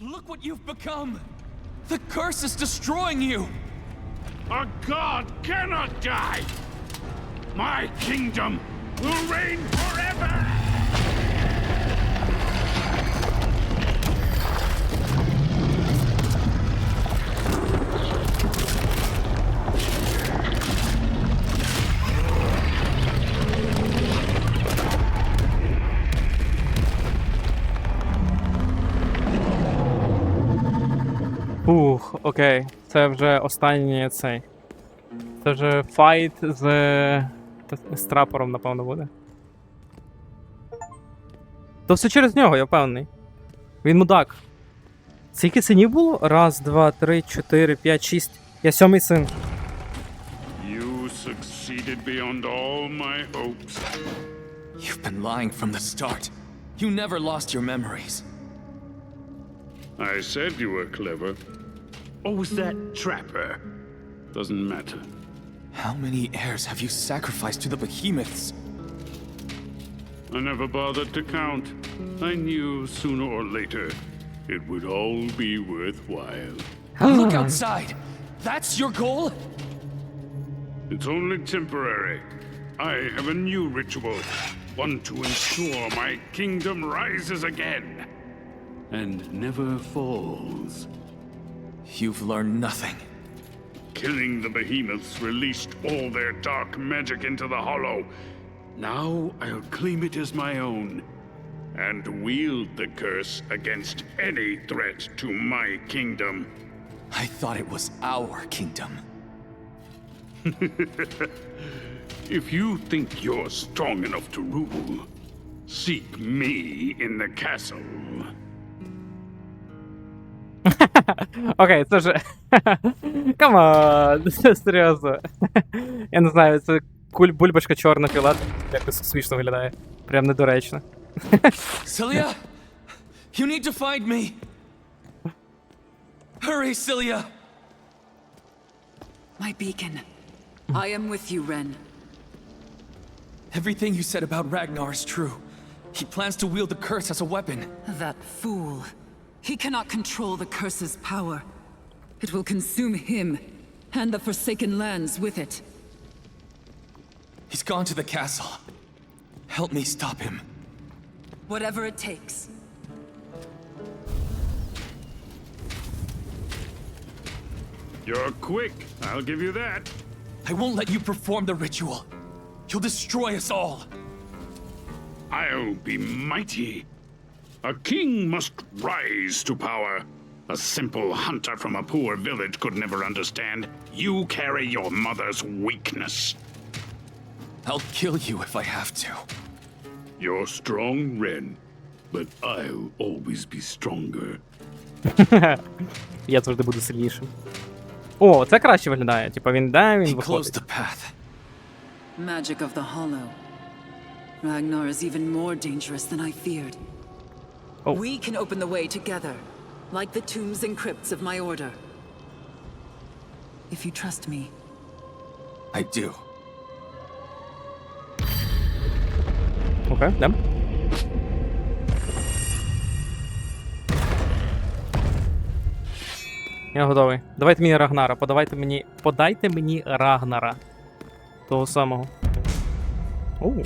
Look what you've become! The curse is destroying you! A god cannot die! My kingdom will reign forever! Окей. Це вже останній цей. Це вже файт з, з трапором, напевно, буде. То все через нього, я впевнений. Він мудак. Скільки синів було? Раз, два, три, чотири, п'ять, шість. Я сьомий син. You succeeded beyond all my hopes. You've been lying from the start. You never lost your memories. I said you were clever. Or was that Trapper? Doesn't matter. How many heirs have you sacrificed to the behemoths? I never bothered to count. I knew sooner or later it would all be worthwhile. Look outside! That's your goal? It's only temporary. I have a new ritual, one to ensure my kingdom rises again and never falls. You've learned nothing. Killing the behemoths released all their dark magic into the hollow. Now I'll claim it as my own and wield the curse against any threat to my kingdom. I thought it was our kingdom. If you think you're strong enough to rule, seek me in the castle. Окей, це ж. Камон, серйозно. Я не знаю, це куль бульбашка чорна філат. Якось смішно виглядає. Прям недоречно. Cilia! You need to find me! Hurry, Cilia! My beacon. I am with you, Ren. Everything you said about Ragnar is true. He plans to wield the curse as a weapon. That fool. He cannot control the curse's power. It will consume him and the Forsaken Lands with it. He's gone to the castle. Help me stop him. Whatever it takes. You're quick, I'll give you that. I won't let you perform the ritual. You'll destroy us all. I'll be mighty. A king must rise to power. A simple hunter from a poor village could never understand. You carry your mother's weakness. I'll kill you if I have to. You're strong, Ren, but I'll always be stronger. Я завжди буду сильнішим. О, це краще виглядає. Типа він йде, він He closed виходить. the path. Magic of the Hollow. Ragnar is even more dangerous than I feared. Oh. We can open the way together, like the tombs and crypts of my order. If you trust me, I do. Окей, йдем. Я готовий. Давайте мені Рагнара. Подавайте мені. Подайте мені Рагнара. Того самого. Оу.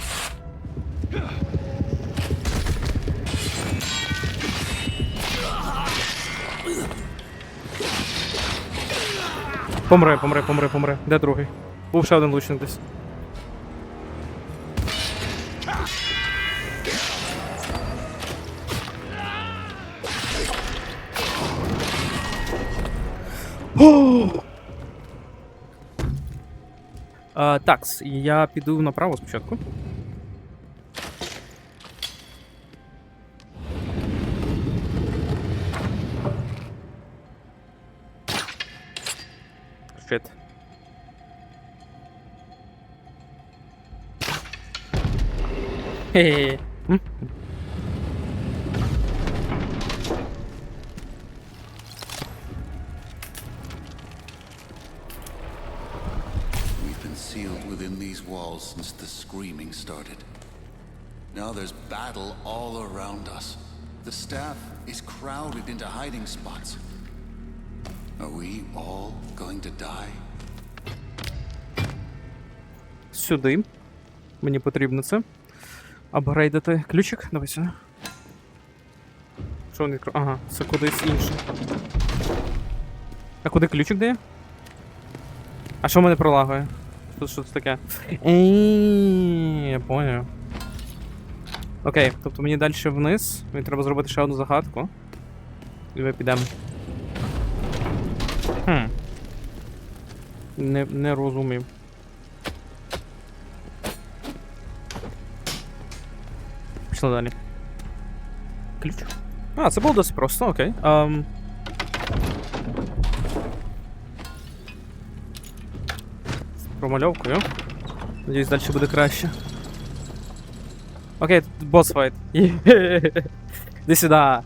Помре, помре, помре, помре. Де другий? Був ще один лучник десь. А, такс, я піду направо спочатку. szczyt. Hehehe. Hmm? since the screaming started. Now there's battle all around us. The staff is crowded into hiding spots. Сюди. Мені потрібно це. Апгрейдити ключик. Давай сюди. Що він відкрив? Ага, це кудись інше. А куди ключик дає? А що мене пролагує? Тут що це таке? Я поняв. Окей, тобто мені далі вниз. Мені треба зробити ще одну загадку. І ми підемо. Не, не розумів. Пішли далі. Ключ. А, це було досить просто, окей. Um... З промальовкою. Надіюсь, далі буде краще. Окей, тут босс файт. Іди сюди.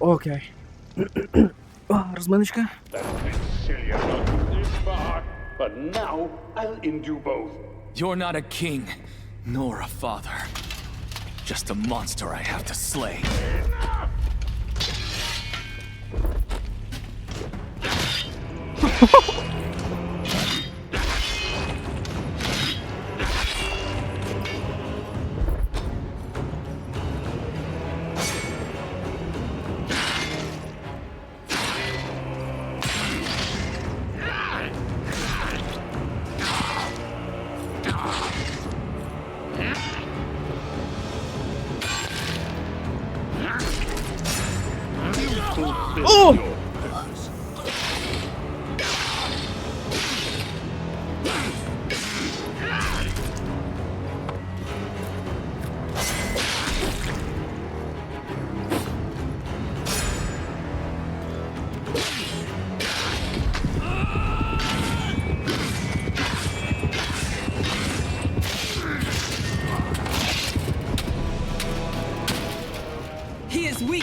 Окей. О, розминочка. This far, but now I'll end you both. You're not a king, nor a father. Just a monster I have to slay.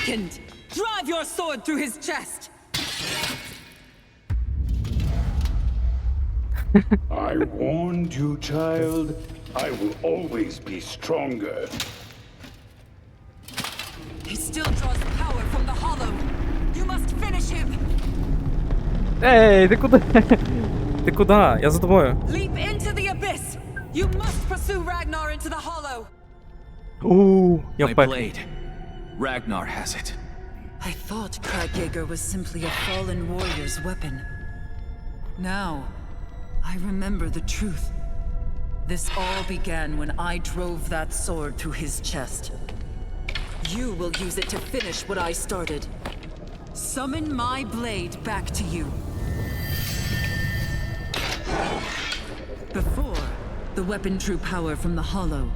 weakened. Drive your sword through his chest. I warned you, child. I will always be stronger. He still draws power from the hollow. You must finish him. Ей, ти куди? Ти куди? Я за тобою. Leap into the abyss. You must pursue Ragnar into the hollow. Ууу, я My впев. blade. Ragnar has it. I thought Kragjaeger was simply a fallen warrior's weapon. Now, I remember the truth. This all began when I drove that sword through his chest. You will use it to finish what I started. Summon my blade back to you. Before, the weapon drew power from the hollow.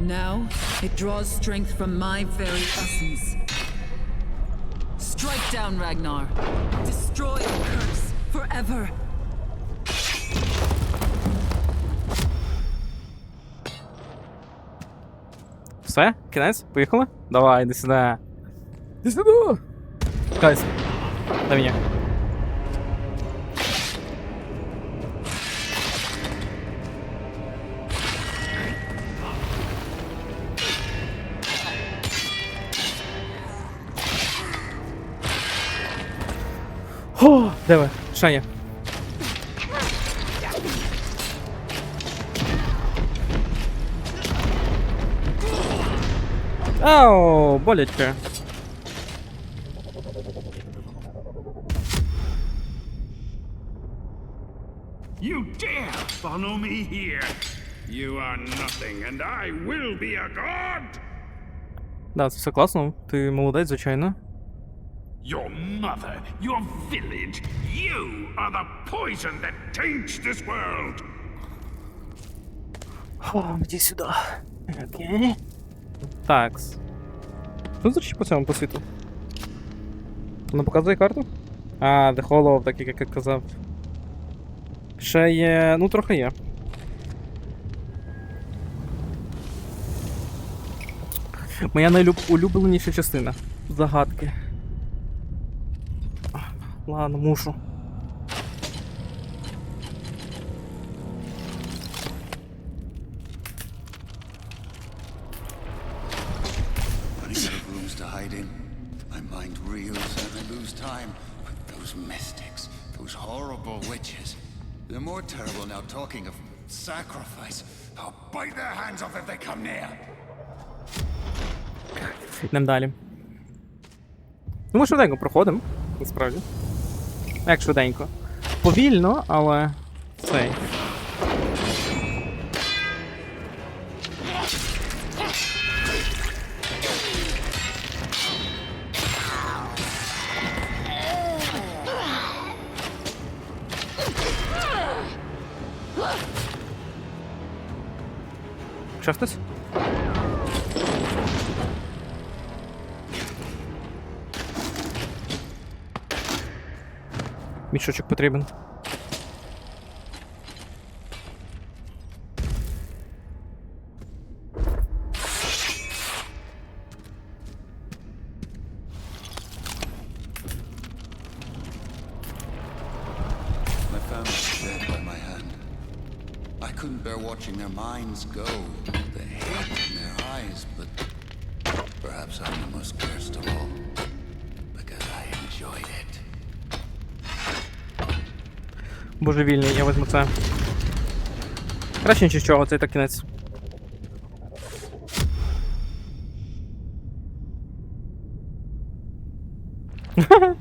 Now, it draws strength from my very essence. Strike down Ragnar. Destroy the curse forever. Все? Кінець? Поїхали? Давай, іди сюди. Іди сюди. Кайс. Дай мені. О, де ви? Є? Ау, боляче. You dare follow me here? You are nothing, and I will be a god! Да, це все класно. Ти молодець, звичайно. Your mother, your village, you are the poison that taints this world! О, іди сюди. Окей. Такс. За речі по цьому по світу? Воно показує карту? А, The Hollow, так як я казав. Ще є. Ну, трохи є. Моя найулюбленіша частина. Загадки. Ладно, мушу. Terrible now talking of sacrifice. I'll bite their hands off if they come near. Йдемо далі. Ну, ми швиденько проходимо, насправді. Як швиденько. Повільно, але цей. Що хтось? Couldn't bear watching their minds go, the hate in their eyes, but perhaps I'm the most cursed of all. Божевільний, я візьму це. Краще ніж чого, це так кінець.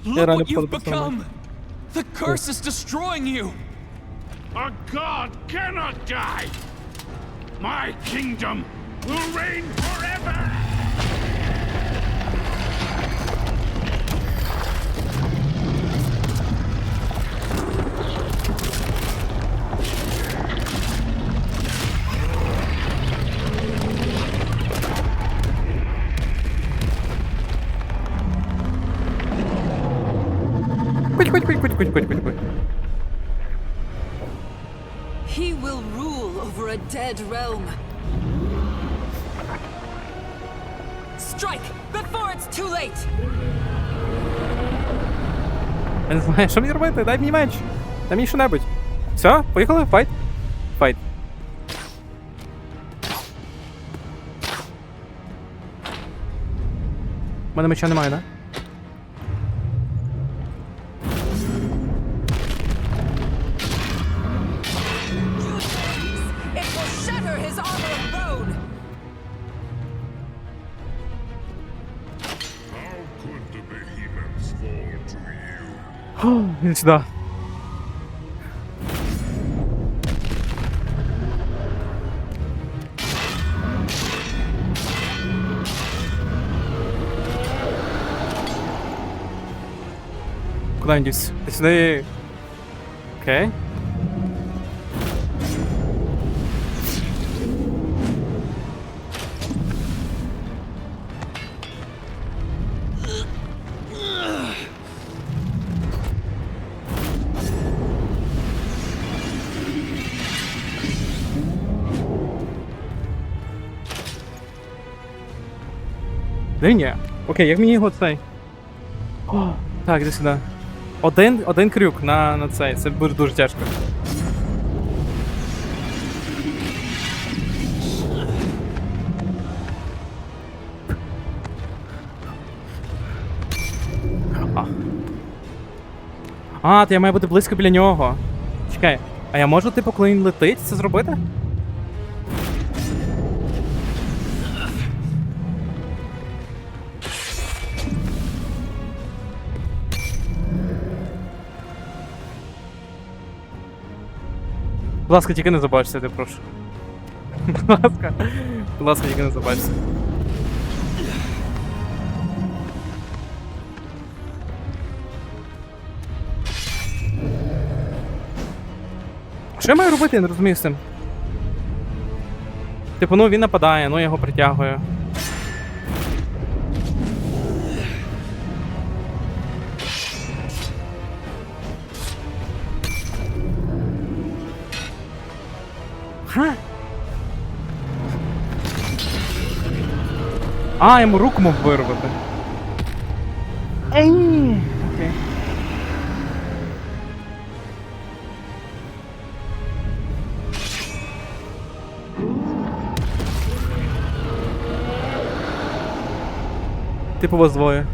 Look what you've become! The curse is destroying you! A god cannot die! My kingdom will reign forever! Куть, куть, куть, куть, куть. He will rule over a dead realm. Strike before it's too late! Я не знаю, що мені робити? Дай мені меч. Дай мені що-небудь. Все, поїхали, файт. Файт. У мене меча немає, да? 하, 일치다. 그다음 뉴스. 대신에 오케이. Є? Окей, як мені його цей. О, так, іди сюди. Один, один крюк на, на цей. Це буде дуже тяжко. А, то я маю бути близько біля нього. Чекай, а я можу, типу, коли він летить, це зробити? Будь ласка, тільки не забачся, я прошу. Будь ласка. Будь ласка, тільки не забачся. Що я маю робити, я не розумію з цим. Типу, ну він нападає, ну я його притягую. А, йому руку мог вирвати. Ей! Окей. Типу вас двоє.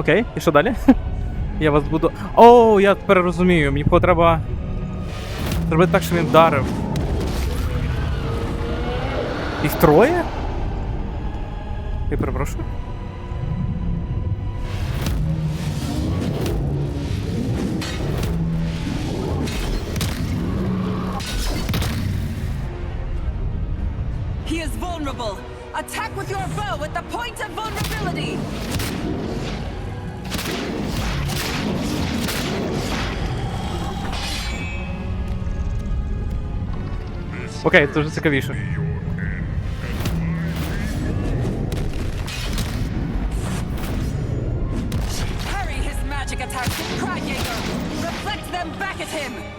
Окей, і що далі? Я вас буду. О, я тепер розумію. Мені треба. Зробити так, щоб він вдарив. Їх троє? Я перепрошую. Окей, це вже цікавіше. Parry his magic attacks with Cragjager. Reflect them back at him.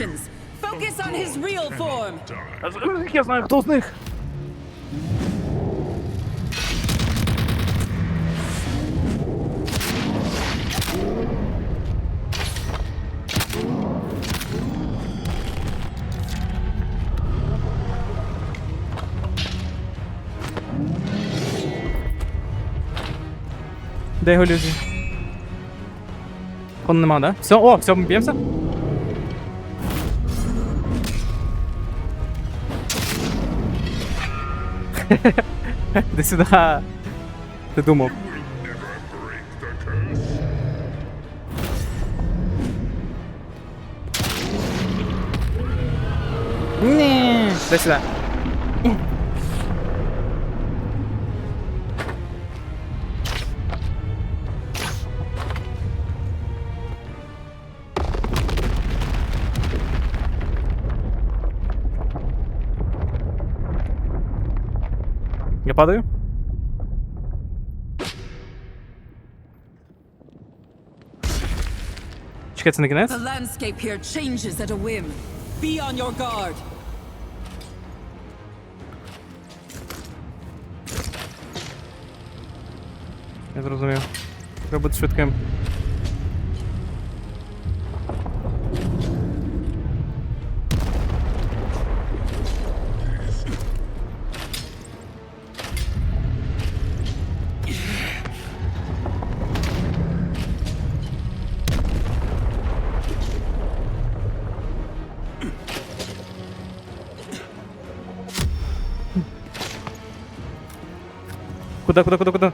distractions. Focus on his real form. Я знаю, хто з них. Де його люди? Вон нема, да? Все, о, все, ми б'ємося? Іди сюди. Ти думав. Ні. Іди сюди. Я падаю? Чекай, це не кінець? The landscape here changes at a whim. Be on your guard. Я зрозумів. Треба бути швидким. Куда, куда, куда, куда?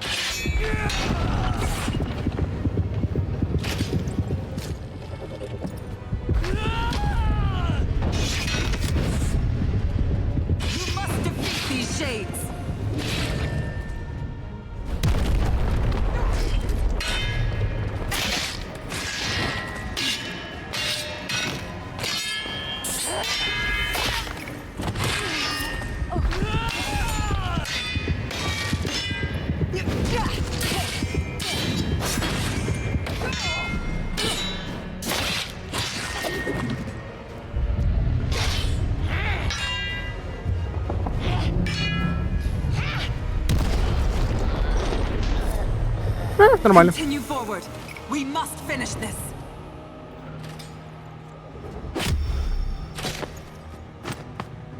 А, нормально. Continue forward. We must finish this.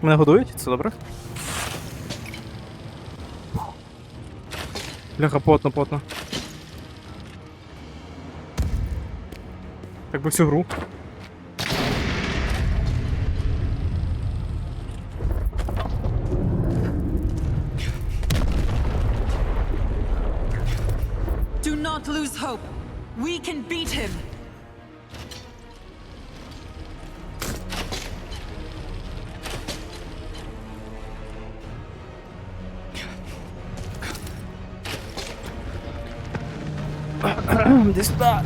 Мене годують, це добре. Бляха, потно, потно. Так би всю гру. там, до сюда.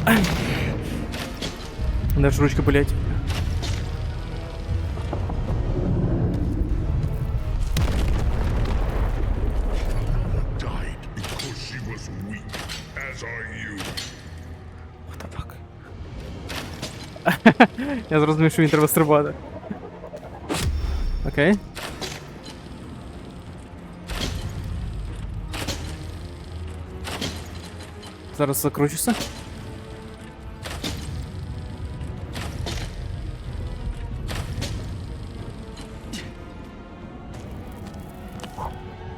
Даже ручка, блядь. Я зрозумів, що він треба стрибати. Окей. Okay. Зараз закручуся.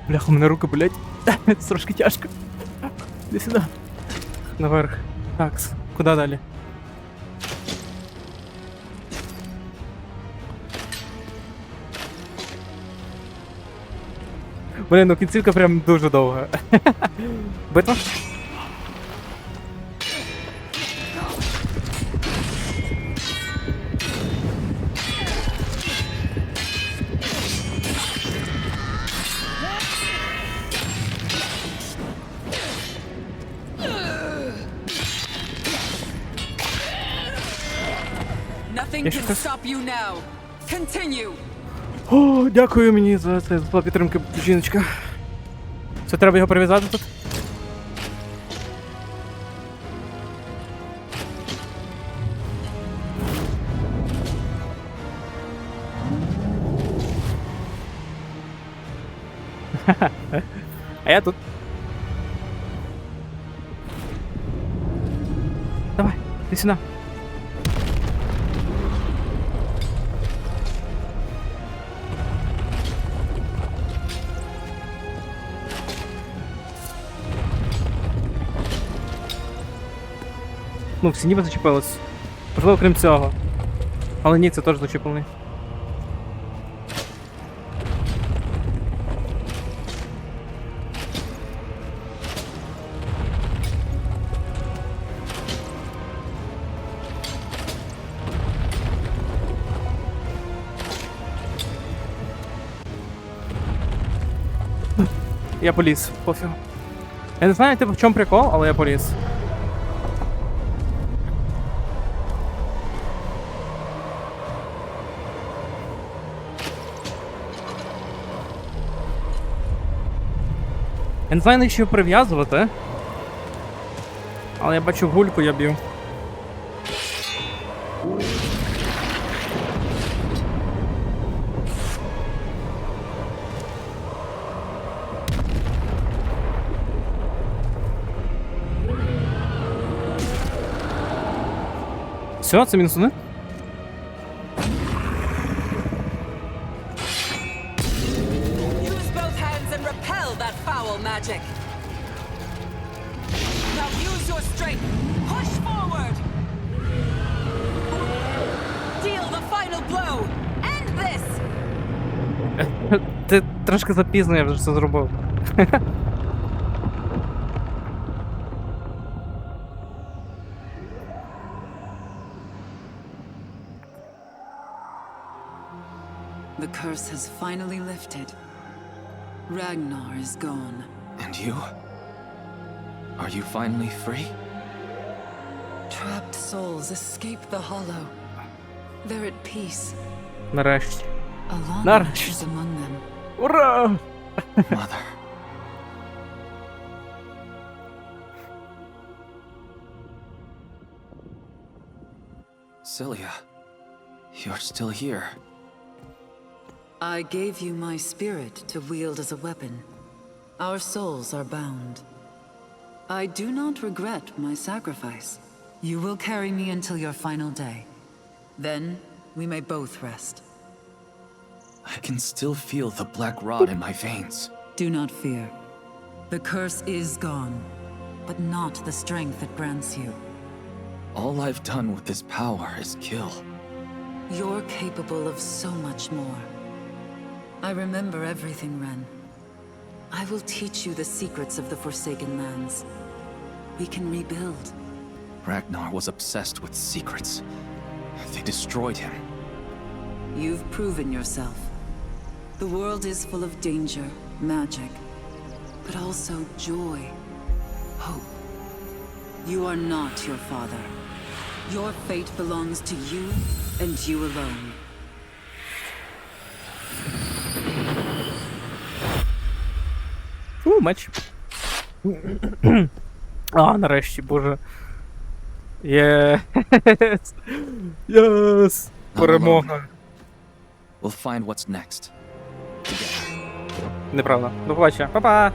Бляха, у мене руки болять. Це трошки тяжко. Іди сюди. Наверх. Так, куди далі? Блін, ну кінцівка прям дуже довга. Битва? Now. Continue. О, дякую мені за це за підтримки, жіночка. Це треба його прив'язати тут? А я тут. Давай, ти сюди. Ну, всі ніби зачепились. Можливо, крім цього. Але ні, це теж зачеплений. Я поліз, пофіг. Я не знаю, типу, в чому прикол, але я поліз. Я не знаю, навіщо його прив'язувати. Але я бачу гульку, я б'ю. Все, це мінус один? foul magic. Now use your strength. Push forward. Deal the final blow. End this. Ти трошки запізно я вже це зробив. The curse has finally lifted. Ragnar is gone. And you? Are you finally free? Trapped souls escape the hollow. They're at peace. Нарешті. Alana Naresh. is among them. Ура! Mother. Cilia, you're still here. I gave you my spirit to wield as a weapon. Our souls are bound. I do not regret my sacrifice. You will carry me until your final day. Then we may both rest. I can still feel the black rod in my veins. Do not fear. The curse is gone, but not the strength it grants you. All I've done with this power is kill. You're capable of so much more. I remember everything, Ren. I will teach you the secrets of the Forsaken Lands. We can rebuild. Ragnar was obsessed with secrets. They destroyed him. You've proven yourself. The world is full of danger, magic, but also joy, hope. You are not your father. Your fate belongs to you and you alone. Меч. а, нарешті, боже. Єс! Єс! Перемога. We'll find what's next. Неправда. До побачення. Па-па!